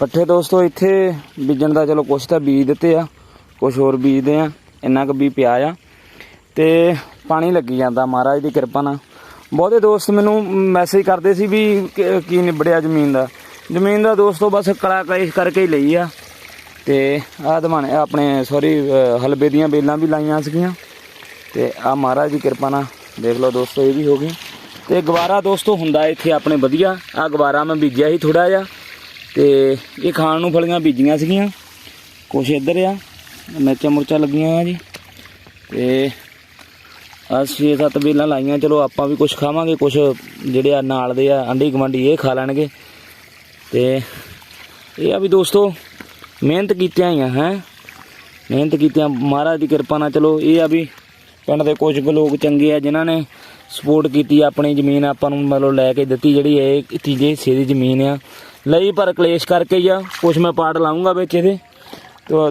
ਪੱਠੇ ਦੋਸਤੋ, ਇੱਥੇ ਬੀਜਣ ਦਾ ਚਲੋ ਕੁਛ ਤਾਂ ਬੀਜ ਦਿੱਤੇ ਆ, ਕੁਛ ਹੋਰ ਬੀਜਦੇ ਆ, ਇੰਨਾ ਕੁ ਵੀ ਪਿਆ ਆ। ਤੇ ਪਾਣੀ ਲੱਗੀ ਜਾਂਦਾ, ਮਹਾਰਾਜ ਦੀ ਕਿਰਪਾ ਨਾਲ। ਬਹੁਤੇ ਦੋਸਤ ਮੈਨੂੰ ਮੈਸੇਜ ਕਰਦੇ ਸੀ ਵੀ ਕਿ- ਕੀ ਨਿਬੜਿਆ ਜ਼ਮੀਨ ਦਾ। ਜ਼ਮੀਨ ਦਾ ਦੋਸਤੋ, ਬਸ ਕਲਾ ਕਲੇਸ਼ ਕਰਕੇ ਹੀ ਲਈ ਆ। ਤੇ ਆਹ ਦਮਾਨੇ ਆਪਣੇ ਸੌਰੀ ਹਲਬੇ ਦੀਆਂ ਬੇਲਾਂ ਵੀ ਲਾਈਆਂ ਸੀਗੀਆਂ। ਤੇ ਆ ਮਹਾਰਾਜ ਦੀ ਕਿਰਪਾ ਨਾਲ, ਦੇਖ ਲਓ ਦੋਸਤੋ, ਇਹ ਵੀ ਹੋ ਗਈ। ਤੇ ਗਵਾਰਾ ਦੋਸਤੋ, ਹੁੰਦਾ ਇੱਥੇ ਆਪਣੇ ਵਧੀਆ। ਆ ਗਵਾਰਾ ਮੈਂ ਬੀਜਿਆ ਸੀ ਥੋੜਾ ਜਿਹਾ। ਤੇ ਇਹ ਖਾਣ ਨੂੰ ਫਲੀਆਂ ਬੀਜੀਆਂ ਸੀਗੀਆਂ। ਕੁਛ ਇੱਧਰ ਆ, ਮਿਰਚਾਂ ਮੁਰਚਾਂ ਲੱਗੀਆਂ ਆ ਜੀ। ਤੇ ਆ ਛੇ ਸੱਤ ਬੇਲਾਂ ਲਾਈਆਂ, ਚਲੋ ਆਪਾਂ ਵੀ ਕੁਝ ਖਾਵਾਂਗੇ ਕੁਝ ਜਿਹੜੇ ਆ ਨਾਲ ਦੇ ਆ, ਆਂਢੀ ਗੁਆਂਢੀ ਇਹ ਖਾ ਲੈਣਗੇ। ਤੇ ਇਹ ਆ ਵੀ ਦੋਸਤੋ, ਮਿਹਨਤ ਕੀਤੀਆਂ ਹੀ ਆ ਹੈ। ਮਿਹਨਤ ਕੀਤੀਆਂ, ਮਹਾਰਾਜ ਦੀ ਕਿਰਪਾ ਨਾਲ, ਚਲੋ ਇਹ ਆ ਵੀ ਪਿੰਡ ਦੇ ਕੁਝ ਲੋਕ ਚੰਗੇ ਆ, ਜਿਨ੍ਹਾਂ ਨੇ ਸਪੋਰਟ ਕੀਤੀ ਆਪਣੀ ਜ਼ਮੀਨ, ਆਪਾਂ ਨੂੰ ਮਤਲਬ ਲੈ ਕੇ ਦਿੱਤੀ ਜਿਹੜੀ ਇਹ ਤੀਜੇ ਹਿੱਸੇ ਦੀ ਜ਼ਮੀਨ ਆ। ਲਈ, ਪਰ ਕਲੇਸ਼ ਕਰਕੇ ਹੀ ਆ। ਕੁਝ ਮੈਂ ਪਾਰਟ ਲਾਉਂਗਾ ਵਿੱਚ ਇਹਦੇ।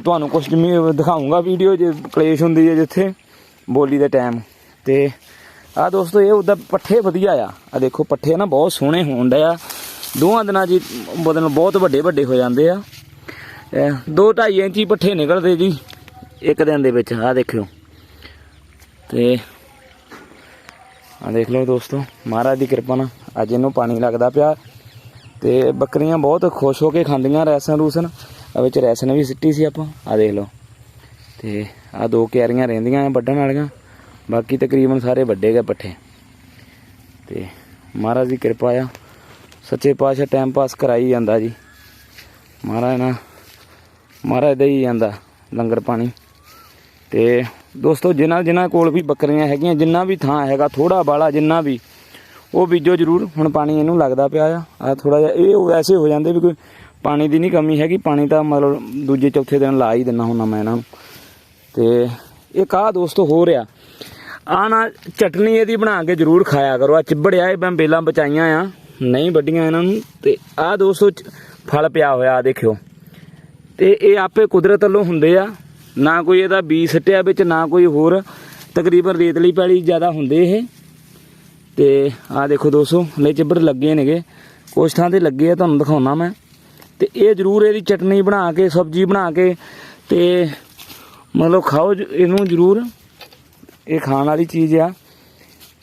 ਤੁਹਾਨੂੰ ਕੁਝ ਜ਼ਮੀਨ ਦਿਖਾਉਂਗਾ ਵੀਡੀਓ ਜੇ ਕਲੇਸ਼ ਹੁੰਦੀ ਹੈ ਜਿੱਥੇ, ਬੋਲੀ ਦੇ ਟਾਈਮ ਤੇ ਆ ਦੋਸਤੋ, ਇਹ ਉਹਦਾ ਪੱਠੇ ਵਧੀਆ ਆ। ਆ ਦੇਖੋ, ਪੱਠੇ ਨਾ ਬਹੁਤ ਸੋਹਣੇ ਹੋਣ ਡਏ ਆ। ਦੋਹਾਂ ਦਿਨਾਂ ਜੀ ਹੀ ਬਦਲ ਬਹੁਤ ਵੱਡੇ ਵੱਡੇ ਹੋ ਜਾਂਦੇ ਆ। 2.5 ਇੰਚੀ ਪੱਠੇ ਨਿਕਲਦੇ ਜੀ, ਇੱਕ ਦਿਨ ਦੇ ਵਿੱਚ। ਆ ਦੇਖਿਓ। ਤੇ ਆ ਦੇਖ ਲਓ ਦੋਸਤੋ, ਮਹਾਰਾਜ ਦੀ ਕਿਰਪਾ ਨਾਲ ਅੱਜ ਇਹਨੂੰ ਪਾਣੀ ਲੱਗਦਾ ਪਿਆ। ਤੇ ਬੱਕਰੀਆਂ ਬਹੁਤ ਖੁਸ਼ ਹੋ ਕੇ ਖਾਂਦੀਆਂ ਰੈਸਨ ਰੂਸਨ ਆ ਵਿੱਚ ਰੈਸਨ ਵੀ ਸਿੱਟੀ ਸੀ ਆਪਾਂ। ਆ ਦੇਖ ਲਓ। ਤੇ ਆ ਦੋ ਕਿਆਰੀਆਂ ਰਹਿੰਦੀਆਂ ਆ ਵੱਢਣ ਵਾਲੀਆਂ। ਬਾਕੀ ਤਕਰੀਬਨ ਸਾਰੇ ਵੱਡੇ ਗਏ ਪੱਠੇ। ਤੇ ਮਹਾਰਾਜ ਦੀ ਕਿਰਪਾ ਆ। ਸੱਚੇ ਪਾਤਸ਼ਾਹ ਟਾਈਮ ਪਾਸ ਕਰਾਈ ਜਾਂਦਾ ਜੀ। ਮਹਾਰਾਜ ਨਾ, ਮਹਾਰਾਜ ਦੇ ਹੀ ਜਾਂਦਾ ਲੰਗਰ ਪਾਣੀ। ਤੇ ਦੋਸਤੋ, ਜਿਨ੍ਹਾਂ ਜਿਨ੍ਹਾਂ ਕੋਲ ਵੀ ਬੱਕਰੀਆਂ ਹੈਗੀਆਂ, ਜਿੰਨਾ ਵੀ ਥਾਂ ਹੈਗਾ ਥੋੜਾ ਬਾਲਾ ਜਿੰਨਾ ਵੀ ਉਹ ਬੀਜੋ ਜ਼ਰੂਰ, ਹੁਣ ਪਾਣੀ ਇਹਨੂੰ ਲੱਗਦਾ ਪਿਆ ਆ ਆ ਥੋੜਾ ਜਿਹਾ, ਇਹ ਵੈਸੇ ਹੋ ਜਾਂਦੇ ਵੀ ਕੋਈ ਪਾਣੀ ਦੀ ਨਹੀਂ ਕਮੀ ਹੈਗੀ, ਪਾਣੀ ਤਾਂ ਮਤਲਬ ਦੂਜੇ ਚੌਥੇ ਦਿਨ ਲਾ ਹੀ ਦਿੰਦਾ ਹੁੰਦਾ ਮੈਂ ਇਹਨਾਂ ਨੂੰ। ਤੇ ਇਹ ਕਾ ਦੋਸਤੋ ਹੋ ਰਿਹਾ? ਆ ਨਾ ਚਟਨੀ ਇਹਦੀ ਬਣਾ ਕੇ ਜ਼ਰੂਰ ਖਾਇਆ ਕਰੋ ਆ ਚਿਬੜਿਆ ਇਹ ਮੈਂ ਬੇਲਾਂ ਬਚਾਈਆਂ ਆ, ਨਹੀਂ ਵੱਡੀਆਂ ਇਹਨਾਂ ਨੂੰ, ਤੇ ਆ ਦੋਸਤੋ ਚ- ਫਲ ਪਿਆ ਹੋਇਆ ਆ ਦੇਖਿਓ। ਤੇ ਇਹ ਆਪੇ ਕੁਦਰਤ ਵੱਲੋਂ ਹੁੰਦੇ ਆ, ਨਾ ਕੋਈ ਇਹਦਾ ਬੀ ਸੱਟਿਆ ਵਿੱਚ, ਨਾ ਕੋਈ ਹੋਰ ਤਕਰੀਬਨ ਰੇਤਲੀ ਪੈਲੀ ਜ਼ਿਆਦਾ ਹੁੰਦੇ ਇਹ। ਤੇ ਆ ਦੇਖੋ ਦੋਸਤੋ ਲੈ ਚਿੱਬੜ ਲੱਗੇ ਨੇਗੇ। ਕੁਛ ਥਾਂ ਤੇ ਲੱਗੇ ਆ, ਤੁਹਾਨੂੰ ਦਿਖਾਉਣਾ ਮੈਂ। ਤੇ ਇਹ ਜ਼ਰੂਰ ਇਹਦੀ ਚਟਨੀ ਬਣਾ ਕੇ, ਸਬਜ਼ੀ ਬਣਾ ਕੇ ਤੇ ਮਤਲਬ ਖਾਓ ਜ- ਇਹਨੂੰ ਜ਼ਰੂਰ। ਇਹ ਖਾਣ ਵਾਲੀ ਚੀਜ਼ ਆ।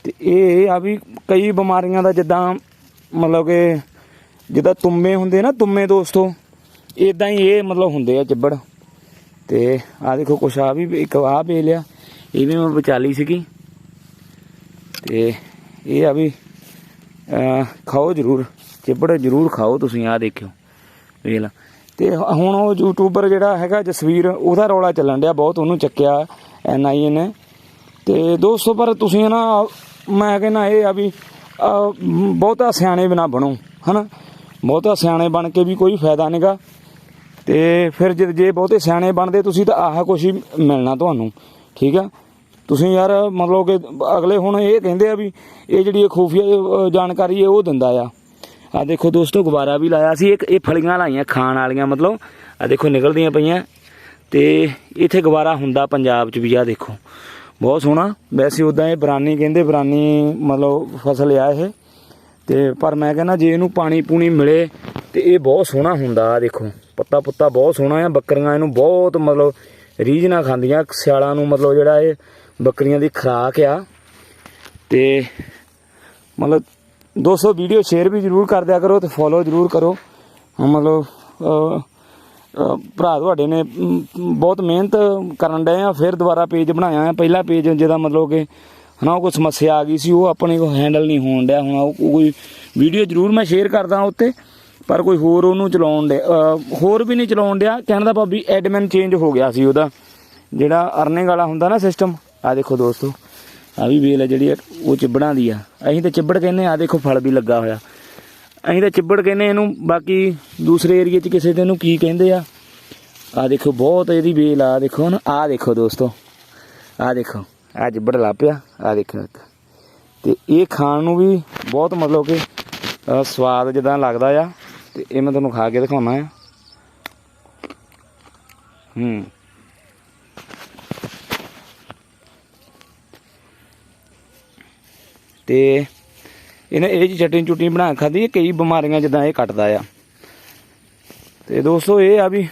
ਤੇ ਇਹ ਆ ਵੀ ਕਈ ਬਿਮਾਰੀਆਂ ਦਾ ਜਿੱਦਾਂ ਮਤਲਬ ਕਿ ਜਿੱਦਾਂ ਤੁੰਮੇ ਹੁੰਦੇ ਨਾ, ਤੁੰਮੇ ਦੋਸਤੋ ਇਦਾਂ ਹੀ ਇਹ ਮਤਲਬ ਹੁੰਦੇ ਆ ਚਿੱਬੜ। ਤੇ ਆ ਦੇਖੋ ਕੁਛ ਆ ਵੀ, ਇੱਕ ਆ ਪੇ ਲਿਆ ਇਹ ਵੀ ਮੈਂ ਬਚਾ ਲਈ ਸੀਗੀ। ਤੇ ਇਹ ਆ ਵੀ ਖਾਓ ਜ਼ਰੂਰ, ਚਿੱਬੜ ਜ਼ਰੂਰ ਖਾਓ ਤੁਸੀਂ ਆ ਦੇਖਿਓ, ਵੇਖ ਲਾ। ਤੇ ਹੁਣ ਉਹ ਯੂਟਿਊਬਰ ਜਿਹੜਾ ਹੈਗਾ ਜਸਵੀਰ, ਉਹਦਾ ਰੌਲਾ ਚੱਲਣ ਡਿਆ ਬਹੁਤ, ਉਹਨੂੰ ਚੱਕਿਆ ਐਨਆਈਏ ਨੇ। ਤੇ ਦੋਸਤੋ, ਪਰ ਤੁਸੀਂ ਨਾ, ਮੈਂ ਕਹਿੰਦਾ ਇਹ ਆ ਵੀ ਬਹੁਤਾ ਸਿਆਣੇ ਬਿਨਾ ਬਣੋ, ਹਨਾ? ਬਹੁਤਾ ਸਿਆਣੇ ਬਣ ਕੇ ਵੀ ਕੋਈ ਫਾਇਦਾ ਨਹੀਂਗਾ। ਤੇ ਫਿਰ ਜੇ ਜੇ ਬਹੁਤੇ ਸਿਆਣੇ ਬਣਦੇ, ਤੁਸੀਂ ਤਾਂ ਆਹ ਕੁਛ ਹੀ ਮਿਲਣਾ ਤੁਹਾਨੂੰ, ਠੀਕ ਆ? ਤੁਸੀਂ ਯਾਰ ਮਤਲਬ ਕਿ ਅਗਲੇ ਹੁਣ ਇਹ ਕਹਿੰਦੇ ਆ ਵੀ ਇਹ ਜਿਹੜੀ ਇਹ ਖੂਫੀਆ ਜਾਣਕਾਰੀ ਹੈ ਉਹ ਦਿੰਦਾ ਆ। ਆ ਦੇਖੋ ਦੋਸਤੋ, ਗੁਬਾਰਾ ਵੀ ਲਾਇਆ ਸੀ, ਇੱਕ ਇਹ ਫਲੀਆਂ ਲਾਈਆਂ, ਖਾਣ ਵਾਲੀਆਂ ਮਤਲਬ। ਆ ਦੇਖੋ ਨਿਕਲਦੀਆਂ ਪਈਆਂ। ਤੇ ਇੱਥੇ ਗੁਬਾਰਾ ਹੁੰਦਾ ਪੰਜਾਬ 'ਚ ਵੀ ਆ ਦੇਖੋ। ਬਹੁਤ ਸੋਹਣਾ। ਵੈਸੇ ਉਦਾਂ ਇਹ ਬਰਾਨੀ ਕਹਿੰਦੇ, ਬਰਾਨੀ ਮਤਲਬ ਫਸਲ ਆ ਇਹ। ਤੇ ਪਰ ਮੈਂ ਕਹਿੰਦਾ ਜੇ ਇਹਨੂੰ ਪਾਣੀ ਪੂਣੀ ਮਿਲੇ ਤੇ ਇਹ ਬਹੁਤ ਸੋਹਣਾ ਹੁੰਦਾ ਆ ਦੇਖੋ। ਪੱਤਾ ਪੁੱਤਾ ਬਹੁਤ ਸੋਹਣਾ ਆ, ਬੱਕਰੀਆਂ ਇਹਨੂੰ ਬਹੁਤ ਮਤਲਬ ਰੀਝ ਨਾਲ ਖਾਂਦੀਆਂ, ਸਿਆਲਾਂ ਨੂੰ ਮਤਲਬ ਜਿਹੜਾ ਇਹ ਬੱਕਰੀਆਂ ਦੀ ਖੁਰਾਕ ਆ। ਤੇ ਮਤਲਬ 200 ਵੀਡੀਓ ਸ਼ੇਅਰ ਵੀ ਜ਼ਰੂਰ ਕਰ ਦਿਆ ਕਰੋ ਤੇ ਫੋਲੋ ਜ਼ਰੂਰ ਕਰੋ। ਹਾਂ, ਮਤਲਬ ਭਰਾ ਤੁਹਾਡੇ ਨੇ ਬਹੁਤ ਮਿਹਨਤ ਕਰਨ ਡਏ ਆ ਫਿਰ ਦੁਬਾਰਾ ਪੇਜ ਬਣਾਇਆ ਆ। ਪਹਿਲਾ ਪੇਜ ਜਿਹਦਾ ਮਤਲਬ ਕਿ ਹਨਾ ਉਹ ਕੋਈ ਸਮੱਸਿਆ ਆ ਗਈ ਸੀ ਉਹ ਆਪਣੇ ਕੋ ਹੈਂਡਲ ਨਹੀਂ ਹੋਣ ਡਿਆ ਹੁਣ। ਉਹ ਕੋਈ ਵੀਡੀਓ ਜ਼ਰੂਰ ਮੈਂ ਸ਼ੇਅਰ ਕਰਦਾ ਉੱਤੇ ਪਰ ਕੋਈ ਹੋਰ ਉਹਨੂੰ ਚਲਾਉਣ ਦੇ ਹੋਰ ਵੀ ਨਹੀਂ ਚਲਾਉਣ ਡਿਆ। ਕਹਿੰਦਾ ਭਾਬੀ ਐਡਮਿਨ ਚੇਂਜ ਹੋ ਗਿਆ ਸੀ ਉਹਦਾ ਜਿਹੜਾ ਅਰਨਿੰਗ ਵਾਲਾ ਹੁੰਦਾ ਨਾ ਸਿਸਟਮ ਆ ਦੇਖੋ ਦੋਸਤੋ ਆ ਵੀ ਵੇਲ ਹੈ ਜਿਹੜੀ ਉਹ ਚਿੱਬੜਾਂ ਦੀ ਆ। ਅਸੀਂ ਤਾਂ ਚਿੱਬੜ ਕਹਿੰਦੇ ਆ ਦੇਖੋ ਫਲ ਵੀ ਲੱਗਾ ਹੋਇਆ। ਅਸੀਂ ਤਾਂ ਚਿੱਬੜ ਕਹਿੰਦੇ ਇਹਨੂੰ, ਬਾਕੀ ਦੂਸਰੇ ਏਰੀਏ 'ਚ ਕਿਸੇ ਦੇ ਨੂੰ ਕੀ ਕਹਿੰਦੇ ਆ? ਆ ਦੇਖੋ, ਬਹੁਤ ਇਹਦੀ ਵੇਲ ਆ ਦੇਖੋ ਨਾ ਆ ਦੇਖੋ ਦੋਸਤੋ ਆ ਦੇਖੋ ਆ ਚਿੱਬੜ ਲਾ ਪਿਆ ਆ ਦੇਖੋ ਇੱਕ। ਤੇ ਇਹ ਖਾਣ ਨੂੰ ਵੀ ਬਹੁਤ ਮਤਲਬ ਕਿ ਸਵਾਦ ਜਿੱਦਾਂ ਲੱਗਦਾ ਆ। ਤੇ ਇਹ ਮੈਂ ਤੁਹਾਨੂੰ ਖਾ ਕੇ ਦਿਖਾਉਣਾ ਆ। ਹੂੰ। ਤੇ ਇਹਨੇ ਇਹ ਜੀ ਚਟਨੀ ਚੁਟਨੀ ਬਣਾ ਕੇ ਖਾਧੀ ਹੈ ਕਈ ਬਿਮਾਰੀਆਂ ਜਿੱਦਾਂ ਇਹ ਕੱਟਦਾ ਆ। ਤੇ ਦੋਸਤੋ, ਇਹ ਆ ਵੀ